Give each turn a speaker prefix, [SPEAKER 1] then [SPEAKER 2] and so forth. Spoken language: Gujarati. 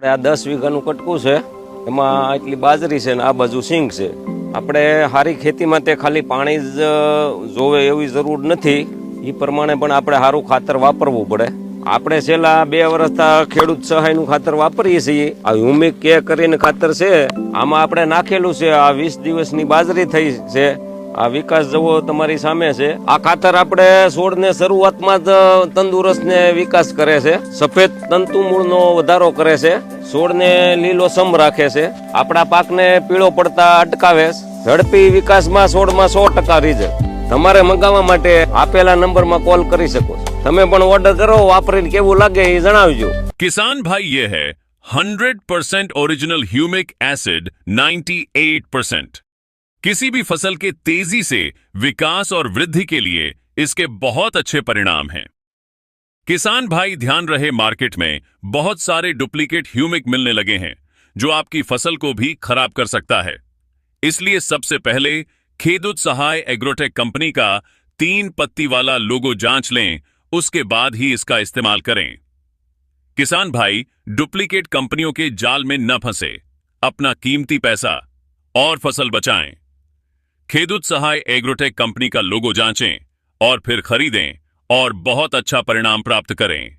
[SPEAKER 1] આપણે આ દસ વીઘાનું કટકું છે, એમાં આટલી બાજરી છે ને આ બાજુ સિંગ છે. આપણે સારી ખેતી માટે ખાલી પાણી જ જોવે એવી જરૂર નથી. એ પ્રમાણે પણ આપણે સારું ખાતર વાપરવું પડે. આપણે છેલ્લા બે વર્ષથી ખેડૂત સહાયનું ખાતર વાપરીએ છીએ. આ હ્યુમિક કે કરીને ખાતર છે. આમાં આપણે નાખેલું છે, આ વીસ દિવસની બાજરી થઈ છે. આ વિકાસ જવો તમારી સામે છે. આ ખાતર આપણે છોડને શરૂઆતમાં જ તંદુરસ્તને વિકાસ કરે છે. સફેદ તંતુ મૂળનો વધારો કરે છે. છોડને લીલોસમ રાખે છે. આપણા પાકને પીળો પડતા અટકાવે ઝડપી વિકાસમાં છોડમાં સો ટકા રિઝલ્ટ તમારે મંગાવવા માટે આપેલા નંબરમાં કોલ કરી શકો તમે પણ ઓર્ડર કરો, વાપરીને કેવું લાગે એ જણાવજો.
[SPEAKER 2] કિસાન ભાઈ એ હૈ. 100% ઓરિજિનલ હ્યુમિક એસિડ 98% किसी भी फ़सल के तेज़ी से विकास और वृद्धि के लिए इसके बहुत अच्छे परिणाम हैं। किसान भाई, ध्यान रहे मार्केट में बहुत सारे डुप्लीकेट ह्यूमिक मिलने लगे हैं, जो आपकी फ़सल को भी खराब कर सकता है। इसलिए सबसे पहले खेदुत सहाय एग्रोटेक कंपनी का तीन पत्ती वाला लोगो जाँच लें, उसके बाद ही इसका इस्तेमाल करें। किसान भाई, डुप्लीकेट कंपनियों के जाल में न फंसे, अपना कीमती पैसा और फ़सल बचाएँ। खेदुत सहाय एग्रोटेक कंपनी का लोगो जांचें और फिर खरीदें और बहुत अच्छा परिणाम प्राप्त करें।